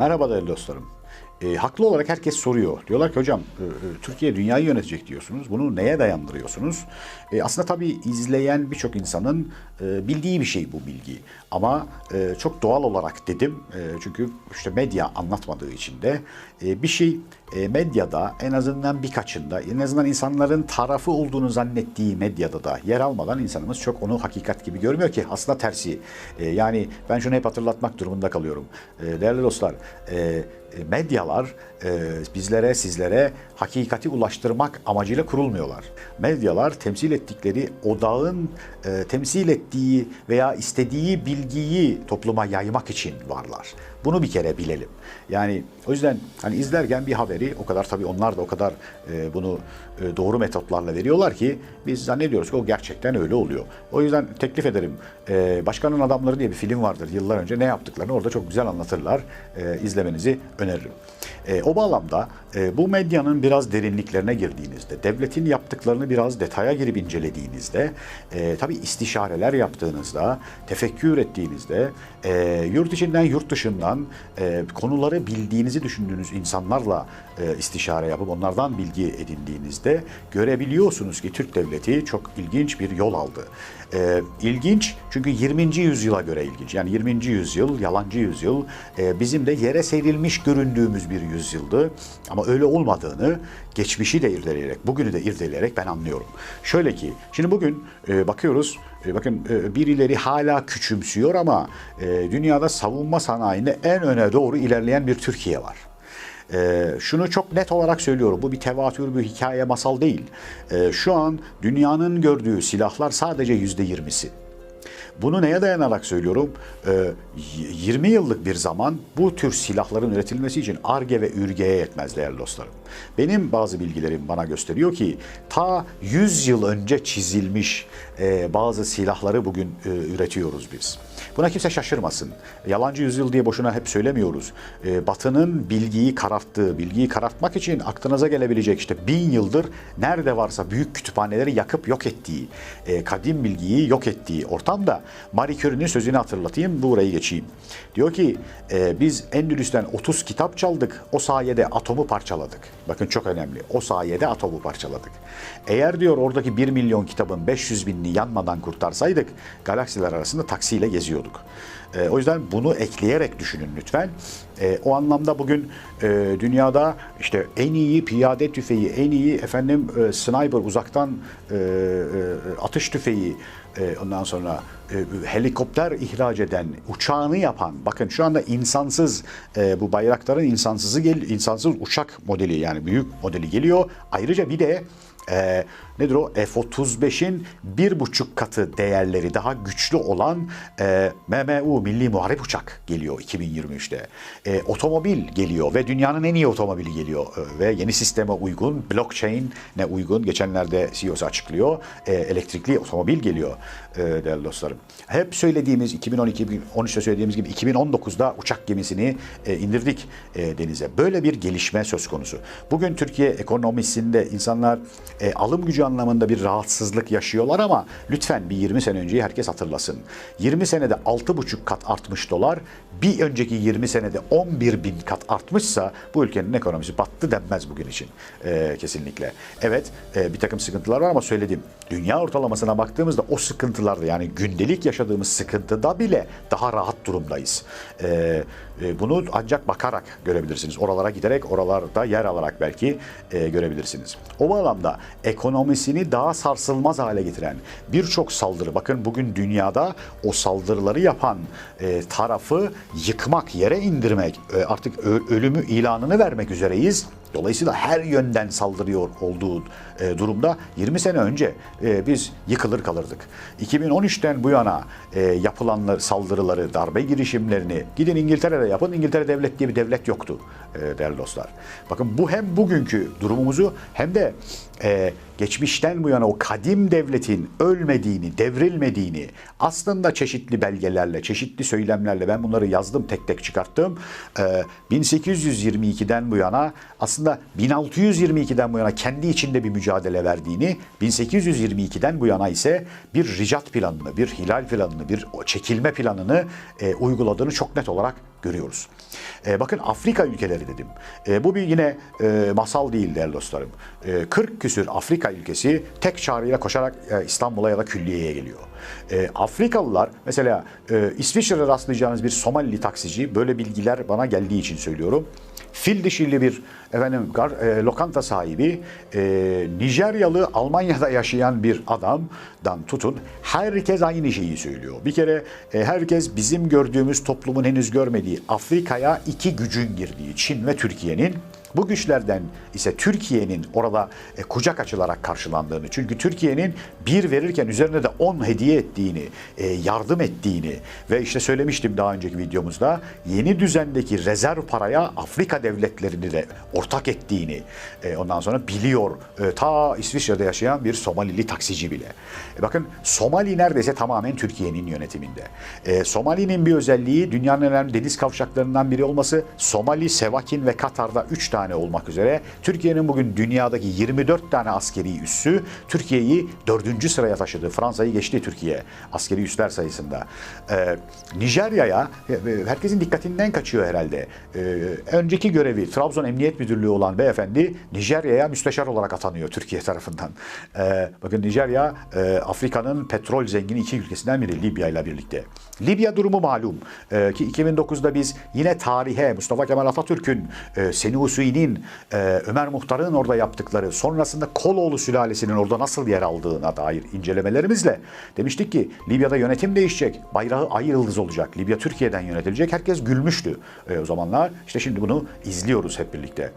Merhaba değerli dostlarım. E, haklı olarak herkes soruyor. Diyorlar ki hocam e, e, Türkiye dünyayı yönetecek diyorsunuz. Bunu neye dayandırıyorsunuz? E, aslında tabii izleyen birçok insanın e, bildiği bir şey bu bilgi. Ama e, çok doğal olarak dedim. E, çünkü işte medya anlatmadığı için de e, bir şey e, medyada en azından birkaçında en azından insanların tarafı olduğunu zannettiği medyada da yer almadan insanımız çok onu hakikat gibi görmüyor ki aslında tersi. E, yani ben şunu hep hatırlatmak durumunda kalıyorum. E, değerli dostlar e, medyalar e, bizlere, sizlere hakikati ulaştırmak amacıyla kurulmuyorlar. Medyalar temsil ettikleri odağın e, temsil ettiği veya istediği bilgiyi topluma yaymak için varlar. Bunu bir kere bilelim. Yani o yüzden hani izlerken bir haberi o kadar tabii onlar da o kadar e, bunu e, doğru metotlarla veriyorlar ki biz zannediyoruz ki o gerçekten öyle oluyor. O yüzden teklif ederim. E, Başkanın Adamları diye bir film vardır yıllar önce ne yaptıklarını orada çok güzel anlatırlar. E, izlemenizi öneririm. E, o bağlamda e, bu medyanın biraz derinliklerine girdiğinizde, devletin yaptıklarını biraz detaya girip incelediğinizde, e, tabii istişareler yaptığınızda, tefekkür ettiğinizde, e, yurt içinden yurt dışından e, konuları bildiğinizi düşündüğünüz insanlarla e, istişare yapıp onlardan bilgi edindiğinizde görebiliyorsunuz ki Türk devleti çok ilginç bir yol aldı. E, ilginç çünkü 20. yüzyıla göre ilginç. Yani 20. yüzyıl, yalancı yüzyıl e, bizim de yere serilmiş göründüğümüz bir yüzyıldı. Ama öyle olmadığını geçmişi de irdeleyerek, bugünü de irdeleyerek ben anlıyorum. Şöyle ki, şimdi bugün e, bakıyoruz, e, bakın e, birileri hala küçümsüyor ama e, dünyada savunma sanayinde en öne doğru ilerleyen bir Türkiye var. Ee, şunu çok net olarak söylüyorum. Bu bir tevatür, bir hikaye, masal değil. Ee, şu an dünyanın gördüğü silahlar sadece yüzde yirmisi. Bunu neye dayanarak söylüyorum? Ee, 20 yıllık bir zaman bu tür silahların üretilmesi için ARGE ve ÜRGE'ye yetmez değerli dostlarım. Benim bazı bilgilerim bana gösteriyor ki ta 100 yıl önce çizilmiş e, bazı silahları bugün e, üretiyoruz biz. Buna kimse şaşırmasın. Yalancı yüzyıl diye boşuna hep söylemiyoruz. E, Batı'nın bilgiyi kararttığı, bilgiyi karartmak için aklınıza gelebilecek işte bin yıldır nerede varsa büyük kütüphaneleri yakıp yok ettiği, e, kadim bilgiyi yok ettiği ortamda Marie Curie'nin sözünü hatırlatayım, burayı geçeyim. Diyor ki e, biz Endülüs'ten 30 kitap çaldık, o sayede atomu parçaladık. Bakın çok önemli, o sayede atomu parçaladık. Eğer diyor oradaki 1 milyon kitabın 500 binini yanmadan kurtarsaydık, galaksiler arasında taksiyle geziyorduk. E, o yüzden bunu ekleyerek düşünün lütfen. E, o anlamda bugün e, dünyada işte en iyi piyade tüfeği, en iyi efendim e, sniper uzaktan e, e, atış tüfeği, e, ondan sonra helikopter ihraç eden, uçağını yapan, bakın şu anda insansız e, bu bayrakların insansızı gel, insansız uçak modeli yani büyük modeli geliyor. Ayrıca bir de e, nedir o F-35'in bir buçuk katı değerleri daha güçlü olan e, MMU Milli Muharip Uçak geliyor 2023'te. E, otomobil geliyor ve dünyanın en iyi otomobili geliyor e, ve yeni sisteme uygun, blockchain ne uygun. Geçenlerde CEO'su açıklıyor. E, elektrikli otomobil geliyor e, değerli dostlarım. Hep söylediğimiz 2012-2013'te söylediğimiz gibi 2019'da uçak gemisini e, indirdik e, denize. Böyle bir gelişme söz konusu. Bugün Türkiye ekonomisinde insanlar e, alım gücü anlamında bir rahatsızlık yaşıyorlar ama lütfen bir 20 sene önceyi herkes hatırlasın. 20 senede 6,5 kat artmış dolar, bir önceki 20 senede 11 bin kat artmışsa bu ülkenin ekonomisi battı denmez bugün için kesinlikle. Evet bir takım sıkıntılar var ama söyledim. Dünya ortalamasına baktığımızda o sıkıntılarda yani gündelik yaşadığımız sıkıntıda bile daha rahat durumdayız. E, e, bunu ancak bakarak görebilirsiniz. Oralara giderek oralarda yer alarak belki e, görebilirsiniz. O bağlamda ekonomisini daha sarsılmaz hale getiren birçok saldırı bakın bugün dünyada o saldırıları yapan e, tarafı yıkmak, yere indirmek, e, artık ölümü ilanını vermek üzereyiz. Dolayısıyla her yönden saldırıyor olduğu e, durumda 20 sene önce e, biz yıkılır kalırdık. 2013'ten bu yana e, yapılanlar saldırıları, darbe girişimlerini gidin İngiltere'de yapın. İngiltere devlet diye bir devlet yoktu e, değerli dostlar. Bakın bu hem bugünkü durumumuzu hem de e, geçmişten bu yana o kadim devletin ölmediğini, devrilmediğini aslında çeşitli belgelerle, çeşitli söylemlerle ben bunları yazdım, tek tek çıkarttım. E, 1822'den bu yana aslında 1622'den bu yana kendi içinde bir mücadele verdiğini, 1822'den bu yana ise bir ricat planını, bir hilal planını, bir çekilme planını e, uyguladığını çok net olarak görüyoruz. E, bakın Afrika ülkeleri dedim. E, bu bir yine e, masal değil değerli dostlarım. E, 40 küsür Afrika ülkesi tek çağrıyla koşarak e, İstanbul'a ya da külliyeye geliyor. E, Afrikalılar mesela e, İsviçre'de rastlayacağınız bir Somalili taksici böyle bilgiler bana geldiği için söylüyorum. Fil dişili bir efendim gar, e, lokanta sahibi e, Nijeryalı Almanya'da yaşayan bir adamdan tutun herkes aynı şeyi söylüyor. Bir kere e, herkes bizim gördüğümüz toplumun henüz görmediği Afrika'ya iki gücün girdiği Çin ve Türkiye'nin bu güçlerden ise Türkiye'nin orada e, kucak açılarak karşılandığını, çünkü Türkiye'nin bir verirken üzerine de 10 hediye ettiğini, e, yardım ettiğini ve işte söylemiştim daha önceki videomuzda yeni düzendeki rezerv paraya Afrika devletlerini de ortak ettiğini e, ondan sonra biliyor. E, ta İsviçre'de yaşayan bir Somalili taksici bile. E, bakın Somali neredeyse tamamen Türkiye'nin yönetiminde. E, Somali'nin bir özelliği dünyanın önemli deniz kavşaklarından biri olması. Somali, Sevakin ve Katar'da 3 tane olmak üzere Türkiye'nin bugün dünyadaki 24 tane askeri üssü Türkiye'yi 4. sıraya taşıdı. Fransa'yı geçti Türkiye askeri üsler sayısında. E, Nijerya'ya e, herkesin dikkatinden kaçıyor herhalde. E, önceki görevi Trabzon Emniyet Müdürlüğü olan beyefendi Nijerya'ya müsteşar olarak atanıyor Türkiye tarafından. E, bakın Nijerya e, Afrika'nın petrol zengini iki ülkesinden biri Libya ile birlikte. Libya durumu malum e, ki 2009'da biz yine tarihe Mustafa Kemal Atatürk'ün, e, Seni Usui'nin, e, Ömer Muhtar'ın orada yaptıkları, sonrasında Koloğlu sülalesinin orada nasıl yer aldığına dair incelemelerimizle demiştik ki Libya'da yönetim değişecek, bayrağı ay yıldız olacak, Libya Türkiye'den yönetilecek. Herkes gülmüştü e, o zamanlar. İşte şimdi bunu izliyoruz hep birlikte.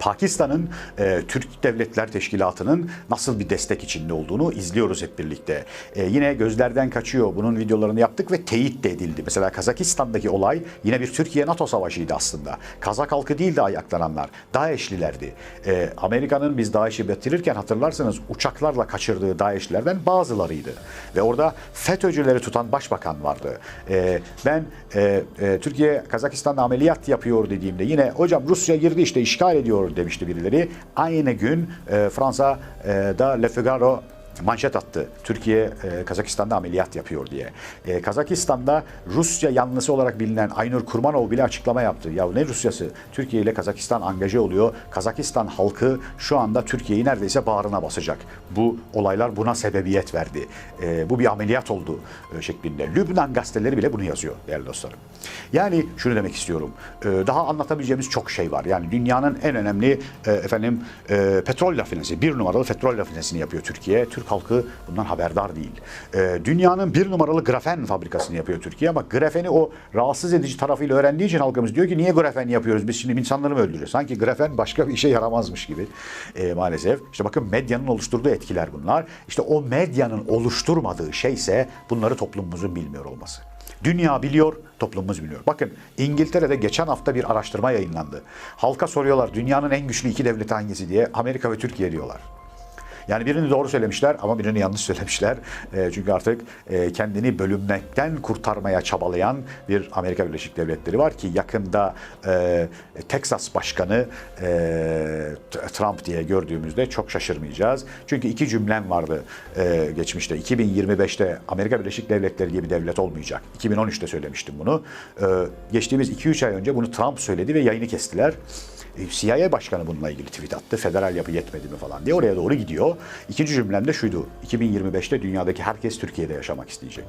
Pakistan'ın e, Türk Devletler Teşkilatı'nın nasıl bir destek içinde olduğunu izliyoruz hep birlikte. E, yine gözlerden kaçıyor. Bunun videolarını yaptık ve teyit de edildi. Mesela Kazakistan'daki olay yine bir Türkiye-NATO savaşıydı aslında. Kazak halkı değildi ayaklananlar. DAEŞ'lilerdi. E, Amerika'nın biz DAEŞ'i bitirirken hatırlarsanız uçaklarla kaçırdığı DAEŞ'lilerden bazılarıydı. Ve orada FETÖ'cüleri tutan başbakan vardı. E, ben e, e, Türkiye Kazakistan'da ameliyat yapıyor dediğimde yine hocam Rusya girdi işte işgal ediyor demişti birileri. Aynı gün e, Fransa'da Le Figaro manşet attı. Türkiye e, Kazakistan'da ameliyat yapıyor diye. E, Kazakistan'da Rusya yanlısı olarak bilinen Aynur Kurmanov bile açıklama yaptı. Ya ne Rusyası? Türkiye ile Kazakistan angaje oluyor. Kazakistan halkı şu anda Türkiye'yi neredeyse bağrına basacak. Bu olaylar buna sebebiyet verdi. E, bu bir ameliyat oldu e, şeklinde. Lübnan gazeteleri bile bunu yazıyor değerli dostlarım. Yani şunu demek istiyorum. E, daha anlatabileceğimiz çok şey var. Yani dünyanın en önemli e, efendim e, petrol rafinesi, bir numaralı petrol rafinesini yapıyor Türkiye. Türk halkı bundan haberdar değil. E, dünyanın bir numaralı grafen fabrikasını yapıyor Türkiye ama grafeni o rahatsız edici tarafıyla öğrendiği için halkımız diyor ki niye grafen yapıyoruz biz şimdi insanları mı öldürüyoruz? Sanki grafen başka bir işe yaramazmış gibi e, maalesef. İşte bakın medyanın oluşturduğu etkiler bunlar. İşte o medyanın oluşturmadığı şeyse bunları toplumumuzun bilmiyor olması. Dünya biliyor, toplumumuz biliyor. Bakın İngiltere'de geçen hafta bir araştırma yayınlandı. Halka soruyorlar dünyanın en güçlü iki devleti hangisi diye. Amerika ve Türkiye diyorlar. Yani birini doğru söylemişler ama birini yanlış söylemişler. E, çünkü artık e, kendini bölünmekten kurtarmaya çabalayan bir Amerika Birleşik Devletleri var ki yakında e, Texas Başkanı e, Trump diye gördüğümüzde çok şaşırmayacağız. Çünkü iki cümlem vardı e, geçmişte. 2025'te Amerika Birleşik Devletleri bir devlet olmayacak. 2013'te söylemiştim bunu. E, geçtiğimiz 2-3 ay önce bunu Trump söyledi ve yayını kestiler. E, CIA Başkanı bununla ilgili tweet attı. Federal yapı yetmedi mi falan diye oraya doğru gidiyor. İkinci cümlem de şuydu. 2025'te dünyadaki herkes Türkiye'de yaşamak isteyecek.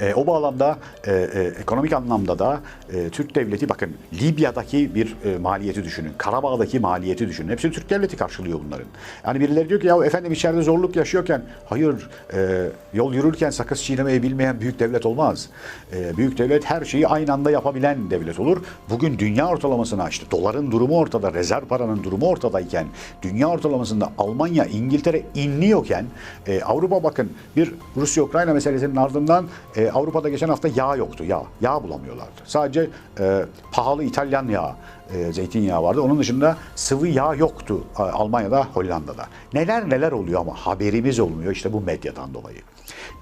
E, o bağlamda e, e, ekonomik anlamda da e, Türk devleti bakın Libya'daki bir e, maliyeti düşünün. Karabağ'daki maliyeti düşünün. Hepsini Türk devleti karşılıyor bunların. Yani birileri diyor ki ya efendim içeride zorluk yaşıyorken hayır e, yol yürürken sakız çiğnemeyi bilmeyen büyük devlet olmaz. E, büyük devlet her şeyi aynı anda yapabilen devlet olur. Bugün dünya ortalamasına işte doların durumu ortada, rezerv paranın durumu ortadayken dünya ortalamasında Almanya, İngiltere inliyorken e, Avrupa bakın bir Rusya-Ukrayna meselesinin ardından e, Avrupa'da geçen hafta yağ yoktu. Yağ. Yağ bulamıyorlardı. Sadece e, pahalı İtalyan yağı, e, zeytinyağı vardı. Onun dışında sıvı yağ yoktu e, Almanya'da, Hollanda'da. Neler neler oluyor ama haberimiz olmuyor işte bu medyadan dolayı.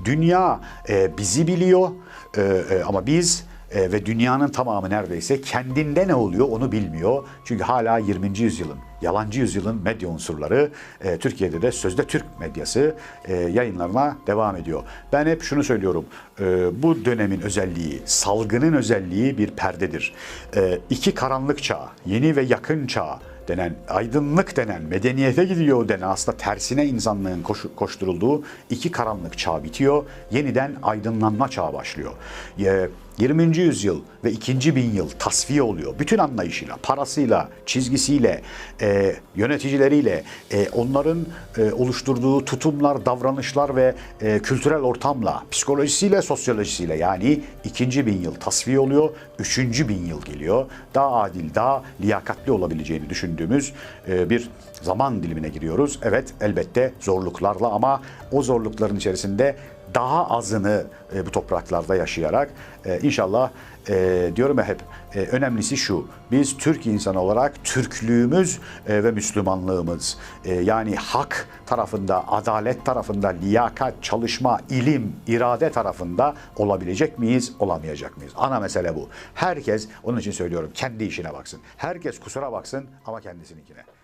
Dünya e, bizi biliyor e, e, ama biz E, ve dünyanın tamamı neredeyse kendinde ne oluyor onu bilmiyor. Çünkü hala 20. yüzyılın, yalancı yüzyılın medya unsurları e, Türkiye'de de sözde Türk medyası e, yayınlarına devam ediyor. Ben hep şunu söylüyorum. e, bu dönemin özelliği, salgının özelliği bir perdedir. E, iki karanlık çağ, yeni ve yakın çağ denen, aydınlık denen, medeniyete gidiyor denen aslında tersine insanlığın koş- koşturulduğu iki karanlık çağ bitiyor. Yeniden aydınlanma çağı başlıyor. Ye- 20. yüzyıl ve 2. bin yıl tasfiye oluyor. Bütün anlayışıyla, parasıyla, çizgisiyle, e, yöneticileriyle, e, onların e, oluşturduğu tutumlar, davranışlar ve e, kültürel ortamla, psikolojisiyle, sosyolojisiyle yani 2. bin yıl tasfiye oluyor. 3. bin yıl geliyor. Daha adil, daha liyakatli olabileceğini düşündüğümüz e, bir zaman dilimine giriyoruz. Evet elbette zorluklarla ama o zorlukların içerisinde daha azını e, bu topraklarda yaşayarak e, inşallah e, diyorum ya hep e, önemlisi şu biz Türk insanı olarak Türklüğümüz e, ve Müslümanlığımız e, yani hak tarafında adalet tarafında liyakat çalışma ilim irade tarafında olabilecek miyiz olamayacak mıyız? Ana mesele bu. Herkes onun için söylüyorum kendi işine baksın. Herkes kusura baksın ama kendisininkine